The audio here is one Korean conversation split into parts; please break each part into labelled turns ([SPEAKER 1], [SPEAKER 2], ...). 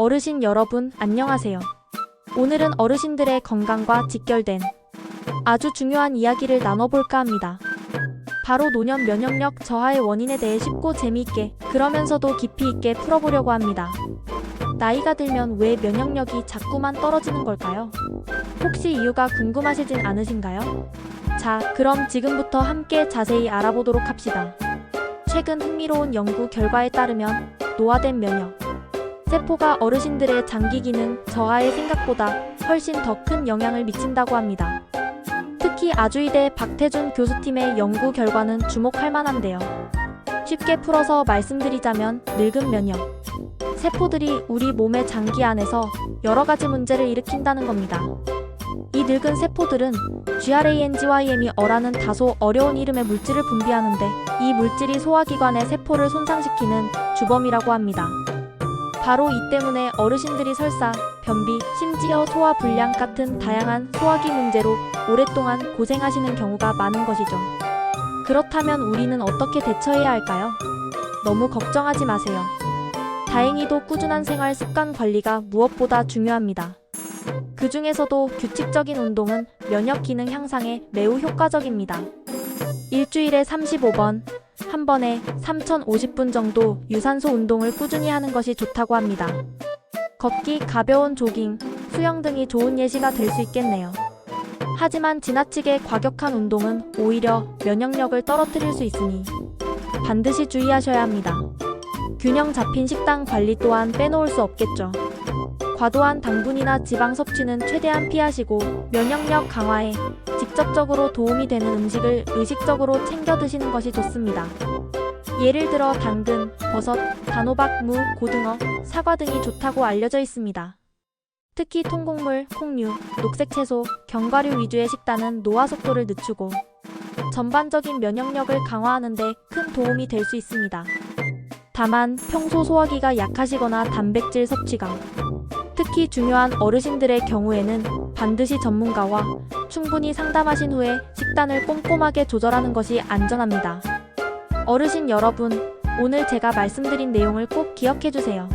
[SPEAKER 1] 어르신 여러분, 안녕하세요. 오늘은 어르신들의 건강과 직결된 아주 중요한 이야기를 나눠볼까 합니다. 바로 노년 면역력 저하의 원인에 대해 쉽고 재미있게 그러면서도 깊이 있게 풀어보려고 합니다. 나이가 들면 왜 면역력이 자꾸만 떨어지는 걸까요? 혹시 이유가 궁금하시진 않으신가요? 자, 그럼 지금부터 함께 자세히 알아보도록 합시다. 최근 흥미로운 연구 결과에 따르면 노화된 면역 세포가 어르신들의 장기 기능 저하에 생각보다 훨씬 더 큰 영향을 미친다고 합니다. 특히 아주이대 박태준 교수팀의 연구 결과는 주목할 만한데요. 쉽게 풀어서 말씀드리자면 늙은 면역 세포들이 우리 몸의 장기 안에서 여러 가지 문제를 일으킨다는 겁니다. 이 늙은 세포들은 GRANGYM이 어라는 다소 어려운 이름의 물질을 분비하는데 이 물질이 소화기관의 세포를 손상시키는 주범이라고 합니다. 바로 이 때문에 어르신들이 설사, 변비, 심지어 소화 불량 같은 다양한 소화기 문제로 오랫동안 고생하시는 경우가 많은 것이죠. 그렇다면 우리는 어떻게 대처해야 할까요? 너무 걱정하지 마세요. 다행히도 꾸준한 생활 습관 관리가 무엇보다 중요합니다. 그 중에서도 규칙적인 운동은 면역 기능 향상에 매우 효과적입니다. 일주일에 35번, 한 번에 3,050분 정도 유산소 운동을 꾸준히 하는 것이 좋다고 합니다. 걷기, 가벼운 조깅, 수영 등이 좋은 예시가 될 수 있겠네요. 하지만 지나치게 과격한 운동은 오히려 면역력을 떨어뜨릴 수 있으니 반드시 주의하셔야 합니다. 균형 잡힌 식단 관리 또한 빼놓을 수 없겠죠. 과도한 당분이나 지방 섭취는 최대한 피하시고 면역력 강화에 직접적으로 도움이 되는 음식을 의식적으로 챙겨 드시는 것이 좋습니다. 예를 들어 당근, 버섯, 단호박, 무, 고등어, 사과 등이 좋다고 알려져 있습니다. 특히 통곡물, 콩류, 녹색 채소, 견과류 위주의 식단은 노화 속도를 늦추고 전반적인 면역력을 강화하는 데 큰 도움이 될 수 있습니다. 다만 평소 소화기가 약하시거나 단백질 섭취가 특히 중요한 어르신들의 경우에는 반드시 전문가와 충분히 상담하신 후에 식단을 꼼꼼하게 조절하는 것이 안전합니다. 어르신 여러분, 오늘 제가 말씀드린 내용을 꼭 기억해 주세요.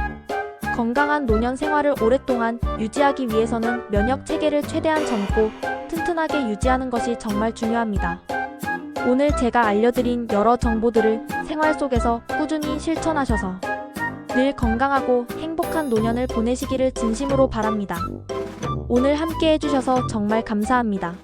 [SPEAKER 1] 건강한 노년 생활을 오랫동안 유지하기 위해서는 면역 체계를 최대한 젊고 튼튼하게 유지하는 것이 정말 중요합니다. 오늘 제가 알려드린 여러 정보들을 생활 속에서 꾸준히 실천하셔서 늘 건강하고 행복한 노년을 보내시기를 진심으로 바랍니다. 오늘 함께 해주셔서 정말 감사합니다.